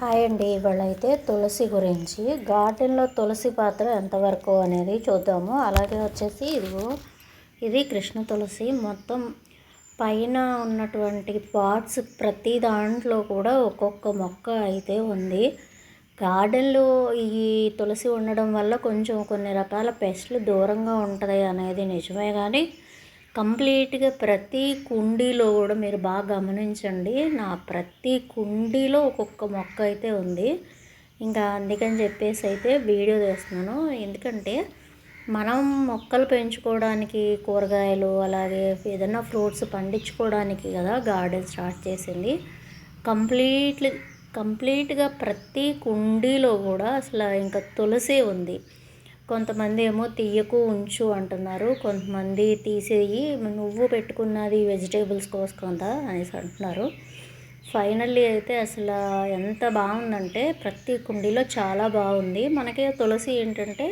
Hi అండి. ఇవాళ అయితే తులసి గురించి. గార్డెన్లో తులసి పాత్ర ఎంతవరకు అనేది చూద్దాము. అలాగే వచ్చేసి ఇదిగో ఇది కృష్ణ తులసి. మొత్తం పైన ఉన్నటువంటి పార్ట్స్ ప్రతి దాంట్లో కూడా ఒక్కొక్క మొక్క అయితే ఉంది. గార్డెన్లో ఈ తులసి ఉండడం వల్ల కొంచెం కొన్ని రకాల పెస్ట్లు దూరంగా ఉంటుంది అనేది నిజమే కానీ కంప్లీట్గా ప్రతి కుండీలో కూడా మీరు బాగా గమనించండి. నా ప్రతి కుండీలో ఒక్కొక్క మొక్క అయితే ఉంది. ఇంకా అందుకని చెప్పేసి అయితే వీడియో తీస్తున్నాను. ఎందుకంటే మనం మొక్కలు పెంచుకోవడానికి కూరగాయలు అలాగే ఏదైనా ఫ్రూట్స్ పండించుకోవడానికి కదా గార్డెన్ స్టార్ట్ చేసింది. కంప్లీట్లీ కంప్లీట్గా ప్రతి కుండీలో కూడా అసలు ఇంకా తులసి ఉంది. కొంతమంది ఏమో తీయకు ఉంచు అంటున్నారు. కొంతమంది తీసేయి నువ్వు పెట్టుకున్నది వెజిటేబుల్స్ కోసుకుందా అనేసి అంటున్నారు. ఫైనల్లీ అయితే అసలు ఎంత బాగుందంటే ప్రతి కుండీలో చాలా బాగుంది. మనకి తులసి ఏంటంటే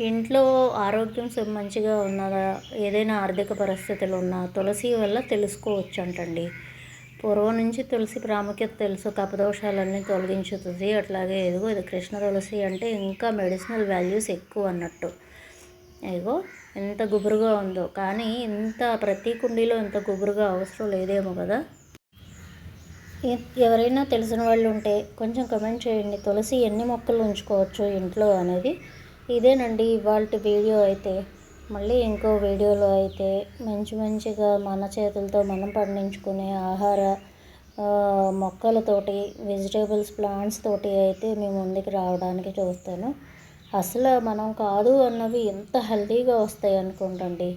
ఇంట్లో ఆరోగ్యం మంచిగా ఉన్నదా ఏదైనా ఆర్థిక పరిస్థితులు ఉన్నా తులసి వల్ల తెలుసుకోవచ్చు అంటండి పూర్వం నుంచి తులసి ప్రాముఖ్యత తెలుసు. కపదోషాలన్నీ తొలగించుతుంది. అట్లాగే ఇదిగో ఇది కృష్ణ తులసి అంటే ఇంకా మెడిసినల్ వాల్యూస్ ఎక్కువ అన్నట్టు. ఇదిగో ఎంత గుబురుగా ఉందో. కానీ ఇంత ప్రతి కుండీలో ఇంత గుబురుగా అవసరం లేదేమో కదా. ఎవరైనా తెలిసిన వాళ్ళు ఉంటే కొంచెం కమెంట్ చేయండి. తులసి ఎన్ని మొక్కలు ఉంచుకోవచ్చు ఇంట్లో అనేది. ఇదేనండి ఇవాళ వీడియో అయితే. మళ్ళీ ఇంకో వీడియోలో అయితే మంచి మంచిగా మన చేతులతో మనం పండించుకునే ఆహార మొక్కలతోటి వెజిటేబుల్స్ ప్లాంట్స్ తోటి అయితే మేము ముందుకు రావడానికి చూస్తాను. అసలు మనం కాదు అన్నవి ఎంత హెల్తీగా వస్తాయి అనుకుంటండి.